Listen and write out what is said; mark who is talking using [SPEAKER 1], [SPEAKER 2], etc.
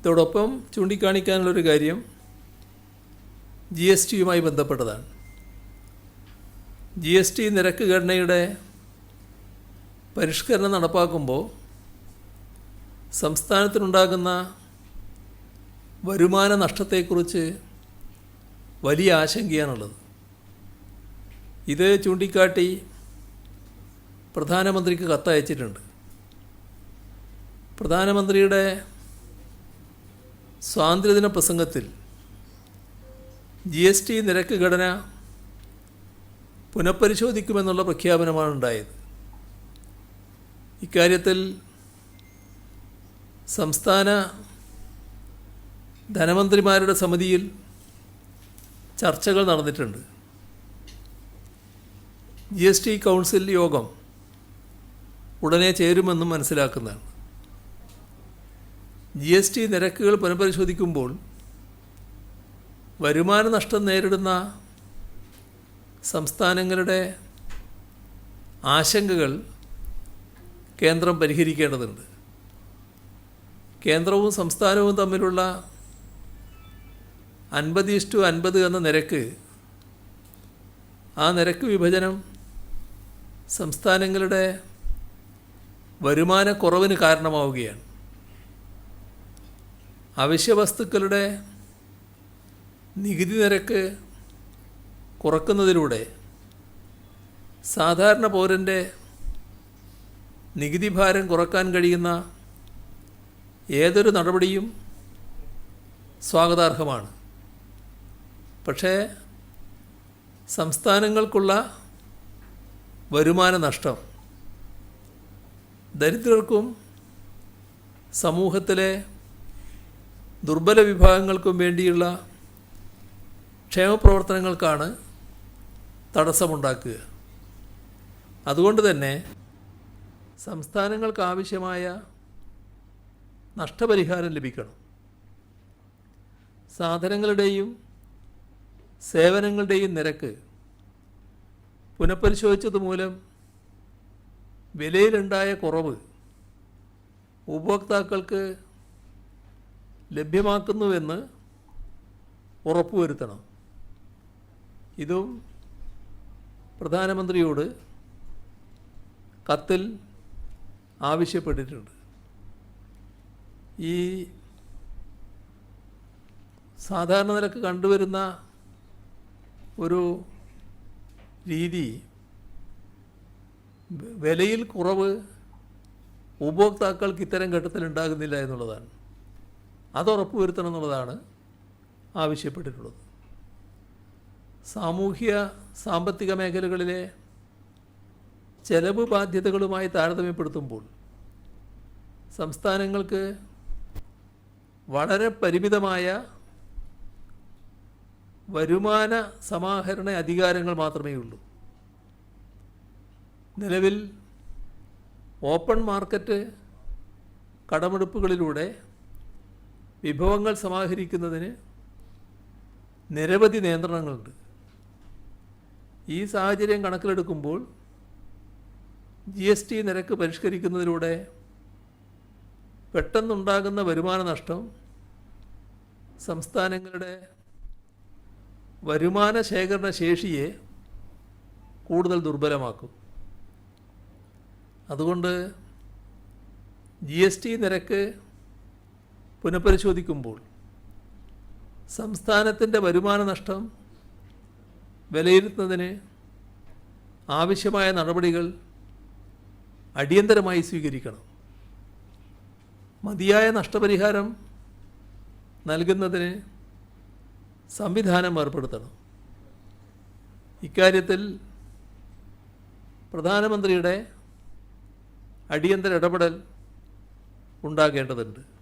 [SPEAKER 1] ഇതോടൊപ്പം ചൂണ്ടിക്കാണിക്കാനുള്ളൊരു കാര്യം G S ടിയുമായി ബന്ധപ്പെട്ടതാണ്. ജി എസ് ടി നിരക്ക് ഘടനയുടെ പരിഷ്കരണം നടപ്പാക്കുമ്പോൾ സംസ്ഥാനത്തിനുണ്ടാകുന്ന വരുമാന നഷ്ടത്തെക്കുറിച്ച് വലിയ ആശങ്കയാണുള്ളത്. ഇത് ചൂണ്ടിക്കാട്ടി പ്രധാനമന്ത്രിക്ക് കത്തയച്ചിട്ടുണ്ട്. പ്രധാനമന്ത്രിയുടെ സ്വാതന്ത്ര്യദിന പ്രസംഗത്തിൽ ജി എസ് ടി നിരക്ക് ഘടന പുനഃപരിശോധിക്കുമെന്നുള്ള പ്രഖ്യാപനമാണ് ഉണ്ടായത്. ഇക്കാര്യത്തിൽ സംസ്ഥാന ധനമന്ത്രിമാരുടെ സമിതിയിൽ ചർച്ചകൾ നടന്നിട്ടുണ്ട്. ജി എസ് ടി കൗൺസിൽ യോഗം ഉടനെ ചേരുമെന്നും മനസ്സിലാക്കുന്നതാണ്. ജി എസ് ടി നിരക്കുകൾ പുനഃപരിശോധിക്കുമ്പോൾ വരുമാന നഷ്ടം നേരിടുന്ന സംസ്ഥാനങ്ങളുടെ ആശങ്കകൾ കേന്ദ്രം പരിഹരിക്കേണ്ടതുണ്ട്. കേന്ദ്രവും സംസ്ഥാനവും തമ്മിലുള്ള അൻപത് ഇഷ്ടു അൻപത് എന്ന നിരക്ക് ആ നിരക്ക് വിഭജനം സംസ്ഥാനങ്ങളുടെ വരുമാനക്കുറവിന് കാരണമാവുകയാണ്. അവശ്യ വസ്തുക്കളുടെ നികുതി നിരക്ക് കുറക്കുന്നതിലൂടെ സാധാരണ പൗരന്റെ നികുതി ഭാരം കുറയ്ക്കാൻ കഴിയുന്ന ഏതൊരു നടപടിയും സ്വാഗതാർഹമാണ്. പക്ഷേ സംസ്ഥാനങ്ങൾക്കുള്ള വരുമാന നഷ്ടം ദരിദ്രർക്കും സമൂഹത്തിലെ ദുർബല വിഭാഗങ്ങൾക്കും വേണ്ടിയുള്ള ക്ഷേമപ്രവർത്തനങ്ങൾക്കാണ് തടസ്സമുണ്ടാക്കുക. അതുകൊണ്ട് തന്നെ സംസ്ഥാനങ്ങൾക്ക് ആവശ്യമായ നഷ്ടപരിഹാരം ലഭിക്കണം. സാധനങ്ങളുടെയും സേവനങ്ങളുടെയും നിരക്ക് പുനഃപരിശോധിച്ചത് മൂലം വിലയിലുണ്ടായ കുറവ് ഉപഭോക്താക്കൾക്ക് ലഭ്യമാക്കുന്നുവെന്ന് ഉറപ്പുവരുത്തണം. ഇതും പ്രധാനമന്ത്രിയോട് കത്തിൽ ആവശ്യപ്പെട്ടിട്ടുണ്ട്. ഈ സാധാരണ നിലയ്ക്ക് കണ്ടുവരുന്ന ഒരു രീതി വിലയിൽ കുറവ് ഉപഭോക്താക്കൾക്ക് ഇത്തരം ഘട്ടത്തിൽ ഉണ്ടാകുന്നില്ല എന്നുള്ളതാണ്. അത് ഉറപ്പുവരുത്തണം എന്നുള്ളതാണ് ആവശ്യപ്പെട്ടിട്ടുള്ളത്. സാമൂഹ്യ സാമ്പത്തിക മേഖലകളിലെ ചെലവ് ബാധ്യതകളുമായി താരതമ്യപ്പെടുത്തുമ്പോൾ സംസ്ഥാനങ്ങൾക്ക് വളരെ പരിമിതമായ വരുമാന സമാഹരണ അധികാരങ്ങൾ മാത്രമേ ഉള്ളൂ. നിലവിൽ ഓപ്പൺ മാർക്കറ്റ് കടമെടുപ്പുകളിലൂടെ വിഭവങ്ങൾ സമാഹരിക്കുന്നതിന് നിരവധി നിയന്ത്രണങ്ങളുണ്ട്. ഈ സാഹചര്യം കണക്കിലെടുക്കുമ്പോൾ ജി എസ് ടി നിരക്ക് പരിഷ്കരിക്കുന്നതിലൂടെ പെട്ടെന്നുണ്ടാകുന്ന വരുമാന നഷ്ടം സംസ്ഥാനങ്ങളുടെ വരുമാന ശേഖരണ ശേഷിയെ കൂടുതൽ ദുർബലമാക്കും. അതുകൊണ്ട് ജി എസ് ടി നിരക്ക് പുനഃപരിശോധിക്കുമ്പോൾ സംസ്ഥാനത്തിന്റെ വരുമാന നഷ്ടം വിലയിരുത്തുന്നതിന് ആവശ്യമായ നടപടികൾ അടിയന്തരമായി സ്വീകരിക്കണം. മതിയായ നഷ്ടപരിഹാരം നൽകുന്നതിന് സംവിധാനം ഏർപ്പെടുത്തണം. ഇക്കാര്യത്തിൽ പ്രധാനമന്ത്രിയുടെ അടിയന്തര ഇടപെടൽ ഉണ്ടാകേണ്ടതുണ്ട്.